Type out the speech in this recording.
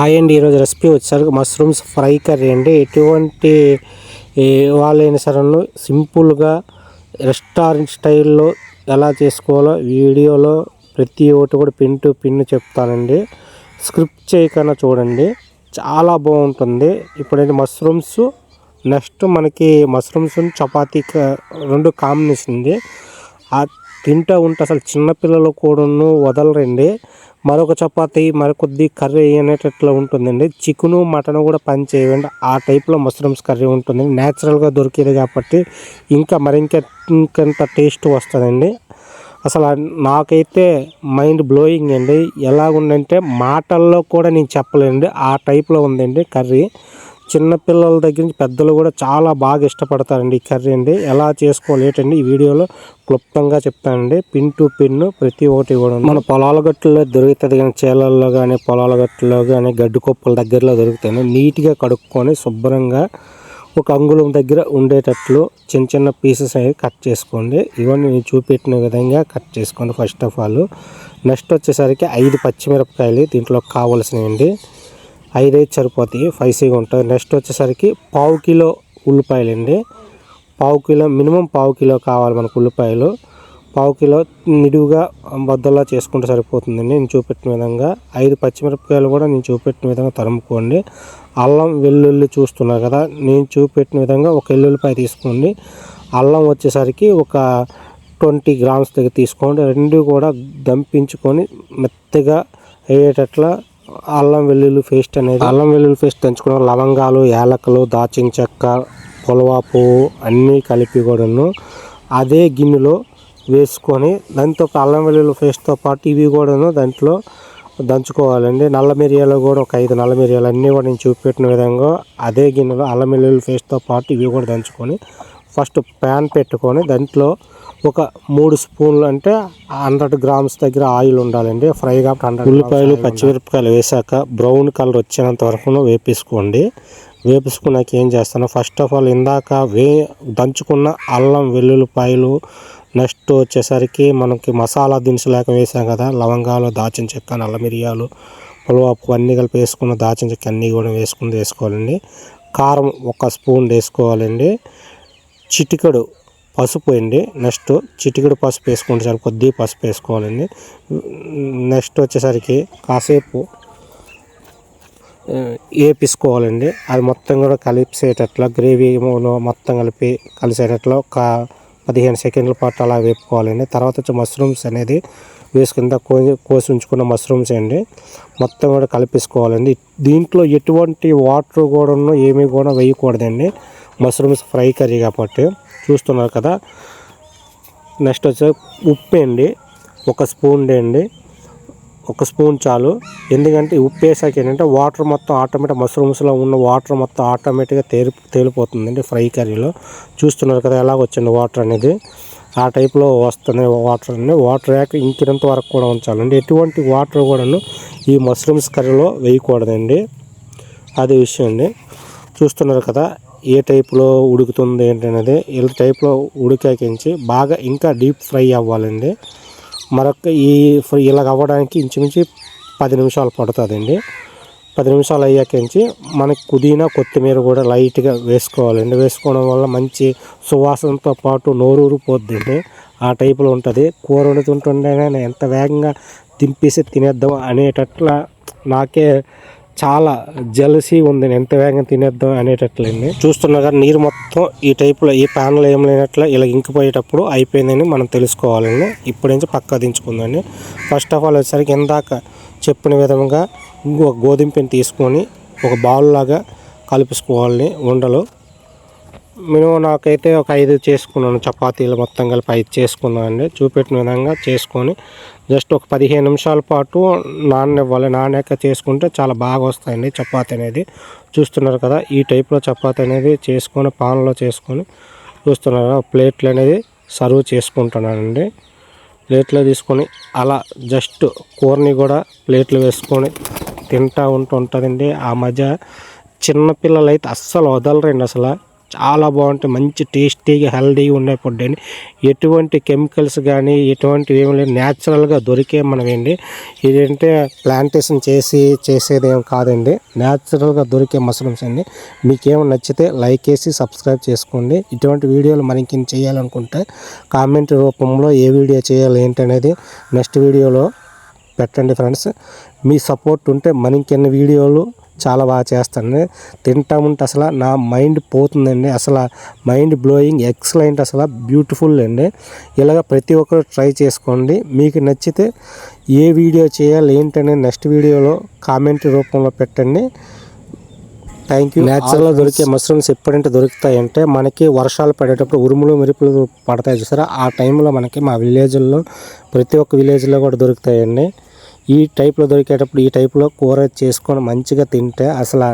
Hi అండి ఈరోజు recipe వచ్చేసరికి మష్రూమ్స్ ఫ్రై కర్రీ అండి. ఎటువంటి ఏ, వాళ్ళైనా సరే సింపుల్గా రెస్టారెంట్ స్టైల్లో ఎలా చేసుకోవాలో వీడియోలో ప్రతి ఒక్కటి కూడా పిన్ టు పిన్ చెప్తానండి. స్క్రిప్ట్ చేయకుండా చూడండి చాలా బాగుంటుంది. ఇప్పుడైతే మష్రూమ్స్ నెక్స్ట్ మనకి మష్రూమ్స్ చపాతీ రెండు కాంబినేషన్ ఉంది. తింటూ ఉంటే అసలు చిన్నపిల్లలు కూడాను వదలరండి. మరొక చపాతి మరికొద్ది కర్రీ అనేటట్లు ఉంటుందండి. చికెను మటన్ కూడా పని చేయండి ఆ టైప్లో మష్రూమ్స్ కర్రీ ఉంటుంది న్యాచురల్గా దొరికేది కాబట్టి ఇంకా మరింక ఇంకంత టేస్ట్ వస్తుందండి. అసలు నాకైతే మైండ్ బ్లోయింగ్ అండి. ఎలాగుందంటే మాటల్లో కూడా నేను చెప్పలేండి ఆ టైప్లో ఉందండి కర్రీ. చిన్నపిల్లల దగ్గర నుంచి పెద్దలు కూడా చాలా బాగా ఇష్టపడతారండి ఈ కర్రీ అండి. ఎలా చేసుకోవాలి ఏంటండి? ఈ వీడియోలో క్లుప్తంగా చెప్తానండి. పిన్ టు పిన్ ప్రతి ఒక్కటి కూడా మన పొలాల గట్టుల్లో దొరుకుతుంది కానీ చేలల్లో కానీ పొలాల గట్టులో కానీ గడ్డి కుప్పల దగ్గరలో దొరుకుతాయి నీట్గా కడుక్కొని శుభ్రంగా ఒక అంగుళం దగ్గర ఉండేటట్లు చిన్న చిన్న పీసెస్ అవి కట్ చేసుకోండి. ఇవన్నీ నేను చూపెట్టిన విధంగా కట్ చేసుకోండి ఫస్ట్ ఆఫ్ ఆల్. నెక్స్ట్ వచ్చేసరికి ఐదు పచ్చిమిరపకాయలు దీంట్లో అండి. ఐదైదు సరిపోతాయి ఫైసీగా ఉంటుంది నెక్స్ట్ వచ్చేసరికి పావు కిలో ఉల్లిపాయలు అండి పావు కిలో మినిమం పావు కిలో కావాలి మనకు ఉల్లిపాయలు. పావు కిలో నిడువుగా బద్దల్లా చేసుకుంటే సరిపోతుందండి. నేను చూపెట్టిన విధంగా ఐదు పచ్చిమిరపకాయలు కూడా నేను చూపెట్టిన విధంగా తరుముకోండి. అల్లం వెల్లుల్లి చూస్తున్నారు కదా నేను చూపెట్టిన విధంగా ఒక ఎల్లుల్లిపాయ తీసుకోండి. అల్లం వచ్చేసరికి ఒక ట్వంటీ గ్రామ్స్ దగ్గర తీసుకోండి. రెండు కూడా దంపించుకొని మెత్తగా అయ్యేటట్లా అల్లం వెల్లుల్లి పేస్ట్ అనేది అల్లం వెల్లుల్లి పేస్ట్ దంచుకున్న లవంగాలు యాలకులు దాచిన చెక్క పొలవాపు పువ్వు అన్నీ కలిపి కూడాను అదే గిన్నెలో వేసుకొని దాంతో అల్లం వెల్లుల్లి పేస్ట్తో పాటు ఇవి కూడాను దాంట్లో దంచుకోవాలండి. నల్ల మిరియాలు కూడా ఒక ఐదు నల్ల మిరియాలు అన్నీ కూడా నేను చూపెట్టిన విధంగా అదే గిన్నెలో అల్లం వెల్లుల్లి పేస్ట్తో పాటు ఇవి కూడా దంచుకొని ఫస్ట్ ప్యాన్ పెట్టుకొని దాంట్లో ఒక మూడు స్పూన్లు అంటే హండ్రెడ్ గ్రామ్స్ దగ్గర ఆయిల్ ఉండాలండి. ఫ్రై కాబట్టి ఉల్లిపాయలు పచ్చిమిరపకాయలు వేసాక బ్రౌన్ కలర్ వచ్చేంత వరకు వేపేసుకోండి. వేపించుకున్నాక ఏం చేస్తాను? ఫస్ట్ ఆఫ్ ఆల్ ఇందాక వే దంచుకున్న అల్లం వెల్లుల్లిపాయలు నెక్స్ట్ వచ్చేసరికి మనకి మసాలా దినుసులేక వేసాం కదా లవంగాలు దాచిన చెక్క నల్ల మిరియాలు పులవాపు అన్నీ కలిపి వేసుకున్న దాచిన చెక్క అన్నీ కూడా వేసుకుని వేసుకోవాలండి. కారం ఒక స్పూన్ వేసుకోవాలండి. చిటికెడు పసుపు అండి నెక్స్ట్ చిటికెడు పసుపు వేసుకుంటే చాలా కొద్దిగా పసుపు వేసుకోవాలండి. నెక్స్ట్ వచ్చేసరికి కాసేపు వేపించుకోవాలండి. అది మొత్తం కూడా కలిసేటట్ల గ్రేవీ మొత్తం కలిపి కలిసేటట్లు ఒక పదిహేను సెకండ్ల పాటు అలా వేపుకోవాలండి. తర్వాత వచ్చి మష్రూమ్స్ అనేది వేసుకుందా కోసి కోసి ఉంచుకున్న మష్రూమ్స్ అండి. మొత్తం కూడా కలిపేసుకోవాలండి. దీంట్లో ఎటువంటి వాటర్ కూడా ఏమీ కూడా వేయకూడదండి. మష్రూమ్స్ ఫ్రై కర్రీ కాబట్టి చూస్తున్నారు కదా. నెక్స్ట్ వచ్చి ఉప్పు అండి. ఒక స్పూన్ వేయండి ఒక స్పూన్ చాలు. ఎందుకంటే ఉప్పు వేసాక ఏంటంటే వాటర్ మొత్తం ఆటోమేటిక్ మష్రూమ్స్లో ఉన్న వాటర్ మొత్తం ఆటోమేటిక్గా తేలి తేలిపోతుందండి ఫ్రై కర్రీలో. చూస్తున్నారు కదా ఎలా వచ్చింది వాటర్ అనేది. ఆ టైప్లో వస్తున్నాయి వాటర్ అనేది వాటర్ యాక ఇంకినంత వరకు కూడా ఉంచాలండి. ఎటువంటి వాటర్ కూడాను ఈ మష్రూమ్స్ కర్రీలో వేయకూడదండి. అది విషయం అండి. చూస్తున్నారు కదా ఏ టైప్లో ఉడుకుతుంది ఏంటనేది ఈ టైప్లో ఉడికాకించి బాగా ఇంకా డీప్ ఫ్రై అవ్వాలండి. మరొక ఈ ఫ్రై ఇలాగ అవ్వడానికి ఇంచుమించు పది నిమిషాలు పడుతుందండి. పది నిమిషాలు అయ్యాకించి మనకి పుదీనా కొత్తిమీర కూడా లైట్గా వేసుకోవాలండి. వేసుకోవడం వల్ల మంచి సువాసనతో పాటు నోరూరిపోద్దండి ఆ టైపులో ఉంటుంది. కూర వండుతుంటుండేనే ఎంత వేగంగా దింపేసి తినేద్దాం అనేటట్ల నాకే చాలా జలసీ ఉంది. ఎంత వేగంగా తినేద్దాం అనేటట్లయింది చూస్తున్నా కానీ నీరు మొత్తం ఈ టైపులో ఈ ప్యాన్లో ఏం లేనట్ల ఇలా ఇంకిపోయేటప్పుడు అయిపోయిందని మనం తెలుసుకోవాలండి. ఇప్పటి నుంచి పక్కా దించుకుందండి ఫస్ట్ ఆఫ్ ఆల్ వచ్చేసరికి ఇందాక చెప్పిన విధంగా ఇంకొక గోధుమ పిండి తీసుకొని ఒక బౌల్ లాగా కలిపేసుకోవాలని ఉండలు. మినిమం నాకైతే ఒక ఐదు చేసుకున్నాను. చపాతీలు మొత్తం కలిపి ఐదు చేసుకున్నాను అండి. చూపెట్టిన విధంగా చేసుకొని జస్ట్ ఒక పదిహేను నిమిషాల పాటు నాననివ్వాలి నానాక చేసుకుంటే చాలా బాగా వస్తాయండి చపాతీ అనేది. చూస్తున్నారు కదా ఈ టైప్లో చపాతీ అనేది చేసుకొని పాన్లో చేసుకొని చూస్తున్నారు ప్లేట్లు అనేది సర్వ్ చేసుకుంటున్నానండి. ప్లేట్లో తీసుకొని అలా జస్ట్ కూరని కూడా ప్లేట్లు వేసుకొని తింటా ఉంటూ ఉంటుందండి. ఆ మధ్య చిన్నపిల్లలు అయితే అస్సలు వదలరండి అసలు. చాలా బాగుంటాయి. మంచి టేస్టీగా హెల్దీగా ఉండే ఫుడ్ అండి. ఎటువంటి కెమికల్స్ కానీ ఎటువంటి ఏమి లేదు న్యాచురల్గా దొరికే మనమండి ఇదంటే ప్లాంటేషన్ చేసి చేసేది ఏం కాదండి. న్యాచురల్గా దొరికే మష్రూమ్స్ అండి. మీకేమో నచ్చితే లైక్ వేసి సబ్స్క్రైబ్ చేసుకోండి. ఇటువంటి వీడియోలు మనకి చేయాలనుకుంటే కామెంట్ రూపంలో ఏ వీడియో చేయాలి ఏంటనేది నెక్స్ట్ వీడియోలో పెట్టండి ఫ్రెండ్స్. మీ సపోర్ట్ ఉంటే మన వీడియోలు చాలా బాగా చేస్తాను తింటా ఉంటే అసలు నా మైండ్ పోతుందండి. అసలు మైండ్ బ్లోయింగ్ ఎక్సలెంట్ అసలు బ్యూటిఫుల్ అండి. ఇలాగ ప్రతి ఒక్కరు ట్రై చేసుకోండి. మీకు నచ్చితే ఏ వీడియో చేయాలి ఏంటనేది నెక్స్ట్ వీడియోలో కామెంట్ రూపంలో పెట్టండి. థ్యాంక్ యూ న్యాచురల్గా దొరికే మష్రూమ్స్ ఎప్పుడంటే దొరుకుతాయంటే మనకి వర్షాలు పడేటప్పుడు ఉరుములు మెరుపులు పడతాయి చూసారా? ఆ టైంలో మనకి మా విలేజ్లో ప్రతి ఒక్క విలేజ్లో కూడా దొరుకుతాయండి. ఈ టైప్లో దొరికేటప్పుడు ఈ టైప్లో కూర చేసుకొని మంచిగా తింటే అసలు